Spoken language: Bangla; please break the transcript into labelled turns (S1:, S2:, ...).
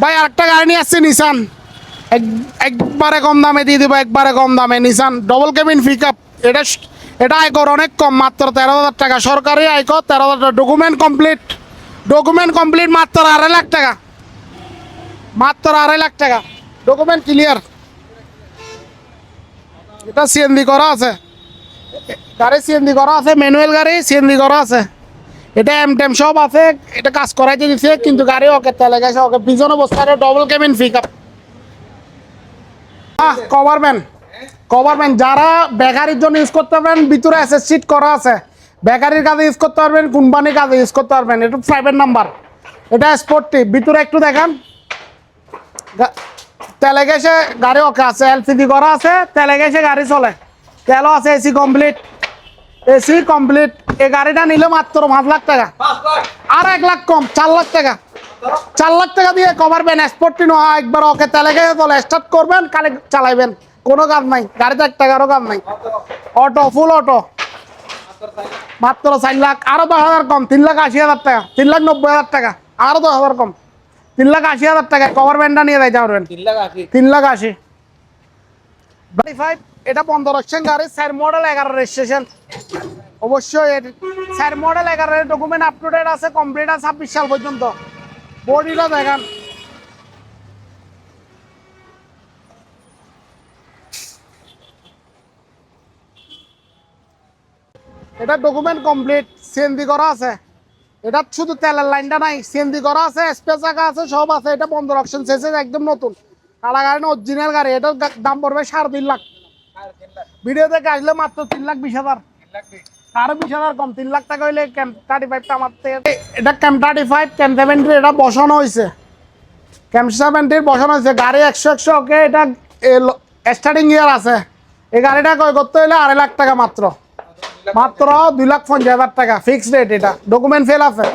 S1: ভাই, আরেকটা গাড়ি নিয়ে আসছে নিসান একবারে কম দামে দিয়ে দেবো, একবারে কম দামে। Nissan double cabin pick up এটা এটা আয়কর অনেক কম, মাত্র তেরো হাজার টাকা। সরকারি আয়কর, তেরো হাজার টাকা। ডকুমেন্ট কমপ্লিট ডকুমেন্ট কমপ্লিট মাত্র আড়াই লাখ টাকা। মাত্র আড়াই লাখ টাকা। ডকুমেন্ট ক্লিয়ার এটা সিএনজি করা আছে। গাড়ি সিএনজি করা আছে ম্যানুয়াল গাড়ি সিএনজি করা আছে। এটা এম টেম সব আছে, এটা কাজ করাইতে দিছে, কিন্তু গাড়ি ওকে তেলে গেছে, ওকে পিছনে বসতে double cabin pick up cover man cover man যারা বেকারির জন্য ইউজ করতে পারবেন, ভিতরে এসে সিট করা আছে। বেকারির কাজে ইউজ করতে পারবেন, কোম্পানির কাজে ইউজ করতে পারবেন, এটা প্রাইভেট নাম্বার এটা স্পোর্টটি ভিতরে একটু দেখান। তেলে গেছে, গাড়ি ওকে আছে এলসিডি করা আছে, তেলে গেছে, গাড়ি চলে। তেলও আছে এসি কমপ্লিট এসি কমপ্লিট এই গাড়িটা নিলে মাত্র পাঁচ লাখ টাকা। আর এক লাখ কম চার লাখ টাকা। চার লাখ টাকা দিয়ে কভারবেন স্পোর্টটি নয় একবার ওকে তেলে গেছে তাহলে স্টার্ট করবেন কালে চালাইবেন কোনো কাজ নাই গাড়িতে এক টাকারও কাজ নাই। Auto full auto. মাত্র চার লাখ আরও দশ হাজার কম তিন লাখ আশি হাজার টাকা তিন লাখ নব্বই হাজার টাকা আরও দশ হাজার কম। তিন লাখ আশি হাজার টাকা কভার ব্যান্ডটা নিয়ে যাইতে পারবেন। তিন লাখ আশি। ফাইভ এটা বন্ধ রাখছেন গাড়ি স্যার মডেল এগারো রেজিস্ট্রেশন অবশ্যই স্যার মডেল এগারো ডকুমেন্ট আপ টু ডেট আছে কমপ্লিট আছে ছাব্বিশ সাল পর্যন্ত। বডিটা দেখান। এটা ডকুমেন্ট কমপ্লিট সিএনজি করা আছে। এটা শুধু তেলের লাইনটা নাই সিএনজি করা আছে স্পেস চাকা আছে সব আছে। এটা বন্ধ অপশন শেষে একদম নতুন। কালা গাড়ি না অরিজিনাল গাড়ি এটার দাম পড়বে সাড়ে তিন লাখ। ভিডিও দেখে আসলে মাত্র তিন লাখ বিশ হাজার। আরও বিশ হাজার কম, তিন লাখ টাকা হইলে ক্যাম থার্টি ফাইভটা আমার এটা cam thirty five cam seventy এটা বসানো হয়েছে ক্যাম সেভেন্টির বসানো হয়েছে গাড়ি একশো একশো, ওকে, এটা স্টার্টিং ইয়ার আছে। এই গাড়িটা কয় করতে হলে আড়াই লাখ টাকা মাত্র। মাত্র দুই লাখ পঞ্চাশ হাজার টাকা ফিক্সড রেট এটা ডকুমেন্ট ফেল আছে।